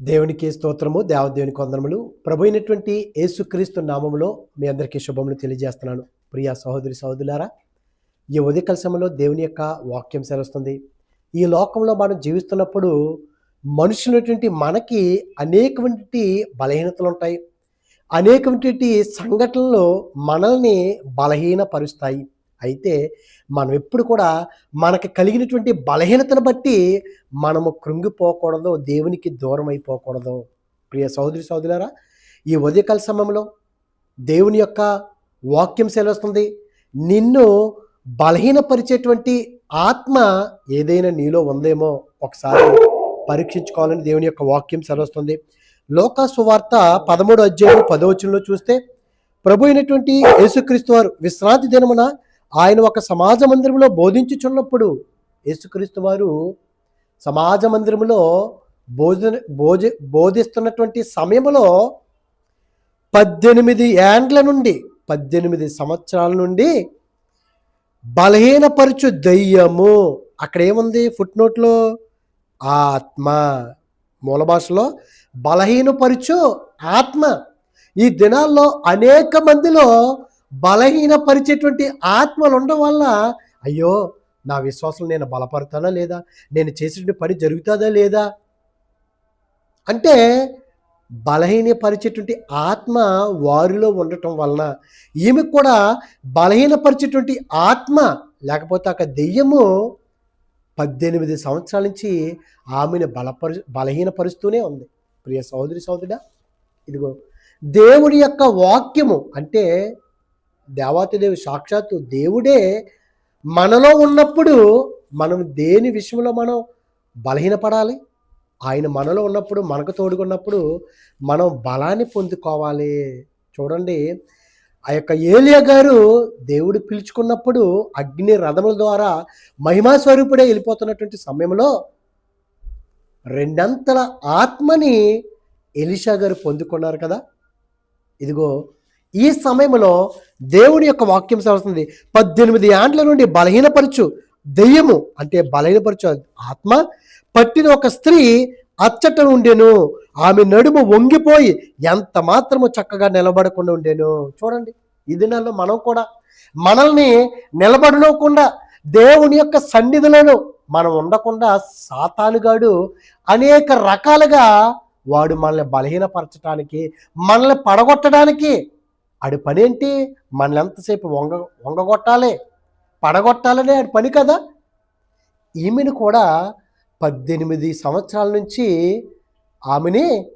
దేవునికి స్తోత్రము దేవదేవుని కొందరములు ప్రభు అయినటువంటి యేసుక్రీస్తు నామములో మీ అందరికీ శుభములు తెలియజేస్తున్నాను. ప్రియా సహోదరి సహోదరులారా ఈ ఉదయకాల సమయంలో దేవుని యొక్క వాక్యం సెలవుస్తుంది. ఈ లోకంలో మనం జీవిస్తున్నప్పుడు మనుషులటువంటి మనకి అనేకటువంటి బలహీనతలు ఉంటాయి అనేకటువంటి సంఘటనలు మనల్ని బలహీనపరుస్తాయి. అయితే మనం ఎప్పుడు కూడా మనకు కలిగినటువంటి బలహీనతను బట్టి మనము కృంగిపోకూడదు దేవునికి దూరం అయిపోకూడదు ప్రియ సహోదరి సహోదరులారా ఈ ఉదయకాల సమయంలో దేవుని యొక్క వాక్యం సెలవుస్తుంది. నిన్ను బలహీనపరిచేటువంటి ఆత్మ ఏదైనా నీలో ఉందేమో ఒకసారి పరీక్షించుకోవాలని దేవుని యొక్క వాక్యం సెలవుస్తుంది. లోకా సువార్త పదమూడు అధ్యాయం పదవచనంలో చూస్తే ప్రభు అయినటువంటి యేసుక్రీస్తు వారు విశ్రాంతి దినమున ఆయన ఒక సమాజ మందిరంలో బోధించుచున్నప్పుడు యేసుక్రీస్తు వారు సమాజ మందిరంలో భోజన భోజ బోధిస్తున్నటువంటి సమయంలో పద్దెనిమిది ఏండ్ల నుండి పద్దెనిమిది సంవత్సరాల నుండి బలహీనపరచు దయ్యము. అక్కడ ఏముంది ఫుట్ నోట్లో ఆత్మ. మూల భాషలో బలహీనపరచు ఆత్మ. ఈ దినాల్లో అనేక మందిలో బలహీనపరిచేటువంటి ఆత్మలు ఉండడం వల్ల అయ్యో నా విశ్వాసం నేను బలపడతానా లేదా? నేను చేసేటువంటి పని జరుగుతుందా లేదా? అంటే బలహీనపరిచేటువంటి ఆత్మ వారిలో ఉండటం వలన ఈమె కూడా బలహీనపరిచేటువంటి ఆత్మ లేకపోతే అక్కడ దెయ్యము పద్దెనిమిది సంవత్సరాల నుంచి ఆమెను బలపరు బలహీనపరుస్తూనే ఉంది. ప్రియ సోదరి సోదరుడా ఇదిగో దేవుడి యొక్క వాక్యము అంటే దేవాతిదేవి సాక్షాత్తు దేవుడే మనలో ఉన్నప్పుడు మనం దేని విషయంలో మనం బలహీనపడాలి? ఆయన మనలో ఉన్నప్పుడు మనకు తోడుకున్నప్పుడు మనం బలాన్ని పొందుకోవాలి. చూడండి ఆ యొక్క ఏలియా గారు దేవుడు పిలుచుకున్నప్పుడు అగ్ని రథముల ద్వారా మహిమా స్వరూపుడే వెళ్ళిపోతున్నటువంటి సమయంలో రెండంతల ఆత్మని ఎలిషా గారు పొందుకున్నారు కదా. ఇదిగో ఈ సమయంలో దేవుని యొక్క వాక్యం వస్తుంది పద్దెనిమిది ఏండ్ల నుండి బలహీనపరచు దెయ్యము అంటే బలహీనపరచు ఆత్మ పట్టిన ఒక స్త్రీ అచ్చట ఉండేను ఆమె నడుము వంగిపోయి ఎంత మాత్రము చక్కగా నిలబడకుండా ఉండేను. చూడండి ఈ దినాల్లో మనం కూడా మనల్ని నిలబడనకుండా దేవుని యొక్క సన్నిధులను మనం ఉండకుండా సాతానుగాడు అనేక రకాలుగా వాడు మనల్ని బలహీనపరచడానికి మనల్ని పడగొట్టడానికి ఆడి పని ఏంటి మనల్ని ఎంతసేపు వంగ వంగగొట్టాలి? పడగొట్టాలనే ఆడి పని కదా? ఈమెను కూడా పద్దెనిమిది సంవత్సరాల నుంచి ఆమెని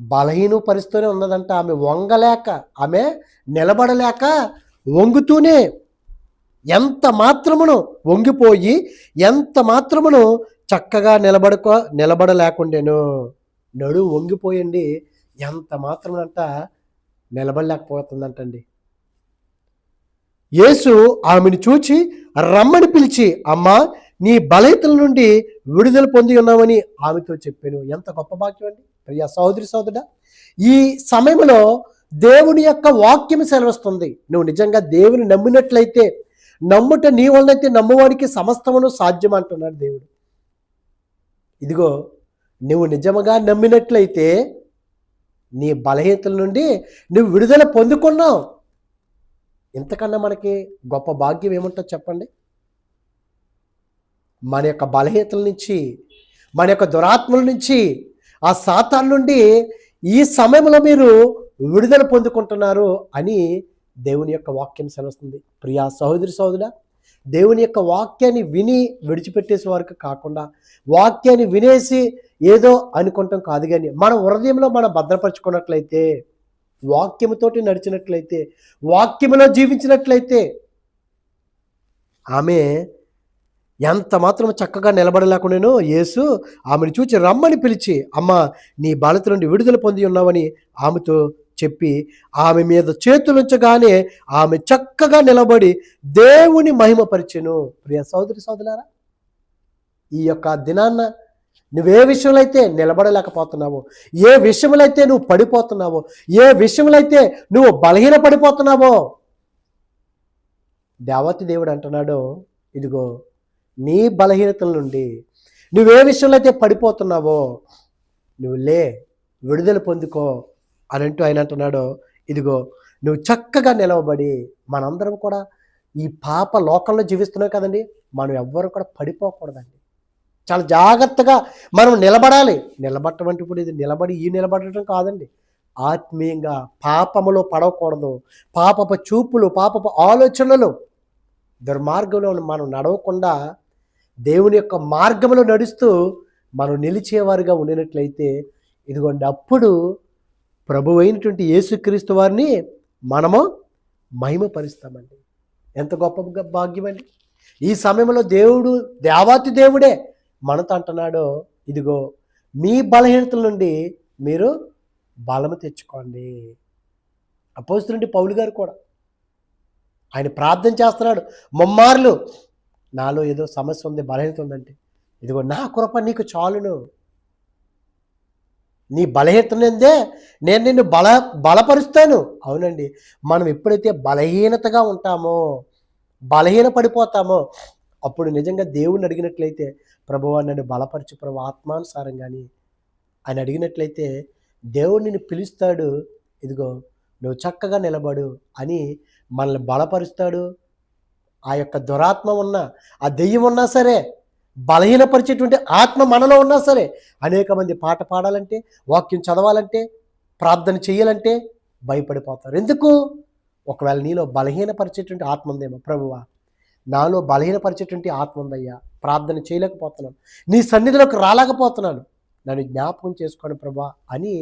బలహీనపరుస్తూనే ఉన్నదంట. ఆమె వంగలేక ఆమె నిలబడలేక వంగుతూనే ఎంత మాత్రమును వంగిపోయి ఎంత మాత్రమును చక్కగా నిలబడుకో నిలబడలేకుండాను నడు వంగిపోయండి. ఎంత మాత్రమునంట నిలబడలేకపోతుందంటండి. యేసు ఆమెను చూచి రమ్మని పిలిచి అమ్మా నీ బలహీతల నుండి విడుదల పొంది ఉన్నామని ఆమెతో చెప్పాను. ఎంత గొప్ప భాగ్యం అండి. ప్రియ సహోదరి సోదరుడ ఈ సమయంలో దేవుని యొక్క వాక్యం సెలవిస్తుంది. నువ్వు నిజంగా దేవుని నమ్మినట్లయితే నమ్ముట నీ వల్లైతే నమ్మవాడికి సమస్తమును సాధ్యం అంటున్నాడు దేవుడు. ఇదిగో నువ్వు నిజముగా నమ్మినట్లయితే నీ బలహీనతల నుండి నువ్వు విడుదల పొందుకున్నావు. ఇంతకన్నా మనకి గొప్ప భాగ్యం ఏముంటుందో చెప్పండి? మన యొక్క బలహీనతల నుంచి మన యొక్క దురాత్మల నుంచి ఆ సాతాన్ నుండి ఈ సమయంలో మీరు విడుదల పొందుకుంటున్నారు అని దేవుని యొక్క వాక్యం సెలవుస్తుంది. ప్రియా సహోదరి సహోదరా దేవుని యొక్క వాక్యాన్ని విని విడిచిపెట్టేసే వరకు కాకుండా వాక్యాన్ని వినేసి ఏదో అనుకుంటాం కాదు కానీ మన హృదయంలో మనం భద్రపరుచుకున్నట్లయితే వాక్యముతోటి నడిచినట్లయితే వాక్యములో జీవించినట్లయితే ఆమె ఎంత మాత్రం చక్కగా నిలబడలేకుండాను యేసు ఆమెను చూచి రమ్మని పిలిచి అమ్మ నీ బాలిత నుండి విడుదల పొంది ఉన్నావని ఆమెతో చెప్పి ఆమె మీద చేతులుంచగానే ఆమె చక్కగా నిలబడి దేవుని మహిమపరిచెను. ప్రియ సోదరి సోదరులారా ఈ యొక్క దినాన్న నువ్వే విషయంలో అయితే నిలబడలేకపోతున్నావో ఏ విషయంలో అయితే నువ్వు పడిపోతున్నావో ఏ విషయంలో అయితే నువ్వు బలహీన పడిపోతున్నావో దేవతి దేవుడు అంటున్నాడు ఇదిగో నీ బలహీనతల నుండి నువ్వే విషయంలో అయితే పడిపోతున్నావో నువ్వు లే విడుదల పొందుకో. అని అంటూ ఆయన అంటున్నాడు ఇదిగో నువ్వు చక్కగా నిలవబడి మనందరం కూడా ఈ పాప లోకంలో జీవిస్తున్నాం కదండి. మనం ఎవ్వరు కూడా పడిపోకూడదండి. చాలా జాగ్రత్తగా మనం నిలబడాలి. నిలబడటం అంటే ఇప్పుడు ఇది నిలబడి ఈ నిలబడటం కాదండి. ఆత్మీయంగా పాపములో పడవకూడదు పాపపు చూపులు పాపపు ఆలోచనలు దుర్మార్గంలో మనం నడవకుండా దేవుని యొక్క మార్గంలో నడుస్తూ మనం నిలిచేవారుగా ఉండినట్లయితే ఇదిగోండి అప్పుడు ప్రభు అయినటువంటి యేసుక్రీస్తు వారిని మనము మహిమపరుస్తామండి. ఎంత గొప్ప భాగ్యం అండి. ఈ సమయంలో దేవుడు దేవాతి దేవుడే మనతో అంటున్నాడో ఇదిగో మీ బలహీనతల నుండి మీరు బలము తెచ్చుకోండి. అపోజిట్ పౌలు గారు కూడా ఆయన ప్రార్థన చేస్తున్నాడు ముమ్మార్లు నాలో ఏదో సమస్య ఉంది బలహీనత ఉందంటే. ఇదిగో నా కృప నీకు చాలును. నీ బలహీనతనందే నేను నిన్ను బల బలపరుస్తాను. అవునండి. మనం ఎప్పుడైతే బలహీనతగా ఉంటామో బలహీన పడిపోతామో అప్పుడు నిజంగా దేవుణ్ణి అడిగినట్లయితే ప్రభువా నన్ను బలపరచు ప్రభు ఆత్మానుసారం కానీ ఆయన అడిగినట్లయితే దేవుడు నిన్ను పిలుస్తాడు. ఇదిగో నువ్వు చక్కగా నిలబడు అని మనల్ని బలపరుస్తాడు. ఆ యొక్క దురాత్మ ఉన్నా ఆ దెయ్యం ఉన్నా సరే బలహీనపరిచేటువంటి ఆత్మ మనలో ఉన్నా సరే అనేక మంది పాట పాడాలంటే వాక్యం చదవాలంటే ప్రార్థన చేయాలంటే భయపడిపోతారు. ఎందుకు? ఒకవేళ నీలో బలహీనపరిచేటువంటి ఆత్మ ఉందేమో ప్రభువా నాలో బలహీనపరిచేటువంటి ఆత్మ ఉందయ్యా ప్రార్థన చేయలేకపోతున్నాను నీ సన్నిధిలోకి రాలేకపోతున్నాను నన్ను జ్ఞాపకం చేసుకోను ప్రభా అని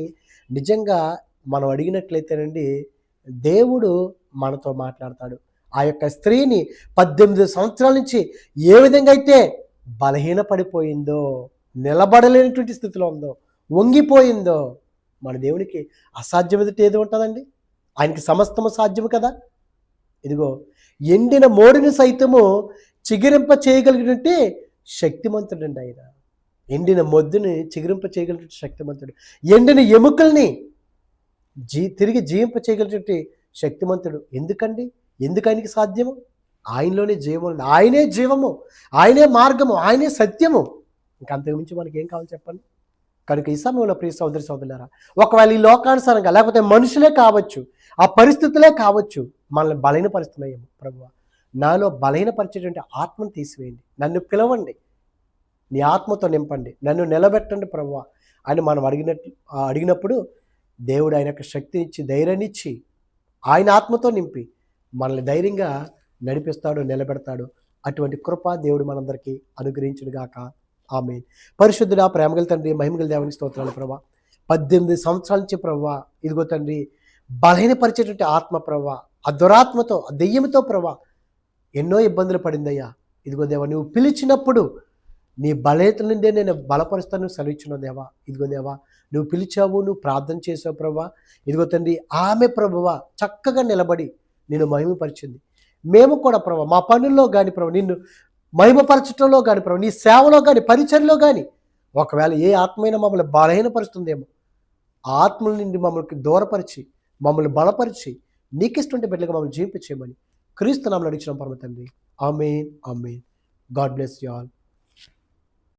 నిజంగా మనం అడిగినట్లయితేనండి దేవుడు మనతో మాట్లాడతాడు. ఆ యొక్క స్త్రీని పద్దెనిమిది సంవత్సరాల నుంచి ఏ విధంగా అయితే బలహీనపడిపోయిందో నిలబడలేనటువంటి స్థితిలో ఉందో వంగిపోయిందో మన దేవునికి అసాధ్యమైనది ఏది ఉంటుందండి? ఆయనకి సమస్తము సాధ్యము కదా? ఇదిగో ఎండిన మోడిని సైతము చిగిరింప చేయగలిగినట్టే శక్తిమంతుడండి ఆయన. ఎండిన మొద్దుని చిగురింప చేయగలిగినట్టు శక్తిమంతుడు. ఎండిన ఎముకల్ని జీ తిరిగి జీవింప చేయగలిగినట్టు శక్తిమంతుడు. ఎందుకండి? ఎందుకు ఆయనకి సాధ్యము? ఆయనలోనే జీవం ఆయనే జీవము ఆయనే మార్గము ఆయనే సత్యము. ఇంకా అంతకుమించి మనకి ఏం కావాలి చెప్పండి? కనుక ఈ సమయంలో ప్రియ సోదరి సోదరులారా ఒకవేళ ఈ లోకానుసారంగా లేకపోతే మనుషులే కావచ్చు ఆ పరిస్థితులే కావచ్చు మనల్ని బలహీనపరుస్తున్నాయేమో ప్రభువ. నాలో బలహీనపరిచేటువంటి ఆత్మను తీసివేయండి. నన్ను పిలవండి. నీ ఆత్మతో నింపండి. నన్ను నిలబెట్టండి ప్రభువ అని మనం అడిగినట్టు అడిగినప్పుడు దేవుడు ఆయన యొక్క శక్తినిచ్చి ధైర్యాన్ని ఇచ్చి ఆయన ఆత్మతో నింపి మనల్ని ధైర్యంగా నడిపిస్తాడు నిలబెడతాడు. అటువంటి కృప దేవుడు మనందరికీ అనుగ్రహించుడుగాక ఆమె పరిశుద్ధుడా ప్రేమగల తండ్రి మహిమగల దేవుని స్తోత్రాలు ప్రభా. పద్దెనిమిది సంవత్సరాల నుంచి ప్రభా ఇదిగో తండ్రి బలహీనపరిచేటువంటి ఆత్మ ప్రభా ఆ దురాత్మతో ఆ దెయ్యంతో ప్రభా ఎన్నో ఇబ్బందులు పడిందయ్యా. ఇదిగో దేవా నువ్వు పిలిచినప్పుడు నీ బలహీనతల నుండే నేను బలపరుస్తాను సెలవిచ్చిన దేవా. ఇదిగో దేవా నువ్వు పిలిచావు నువ్వు ప్రార్థన చేసావు ప్రభా. ఇదిగో తండ్రి ఆమె ప్రభువ చక్కగా నిలబడి నేను మహిమపరిచింది. మేము కూడా ప్రభా మా పనుల్లో కానీ ప్రభు నిన్ను మహిమపరచడంలో కానీ ప్రభు నీ సేవలో కానీ పరిచయలో కానీ ఒకవేళ ఏ ఆత్మైన మమ్మల్ని బలహీనపరుస్తుందేమో ఆ ఆత్మల నుండి మమ్మల్ని దూరపరిచి మమ్మల్ని బలపరిచి నీకు ఇష్టంటే బిడ్డలుగా మమ్మల్ని జీవింపచేయమని క్రీస్తు నామలు అడిగిన పరమ తండ్రి. Amen amen. God bless you all.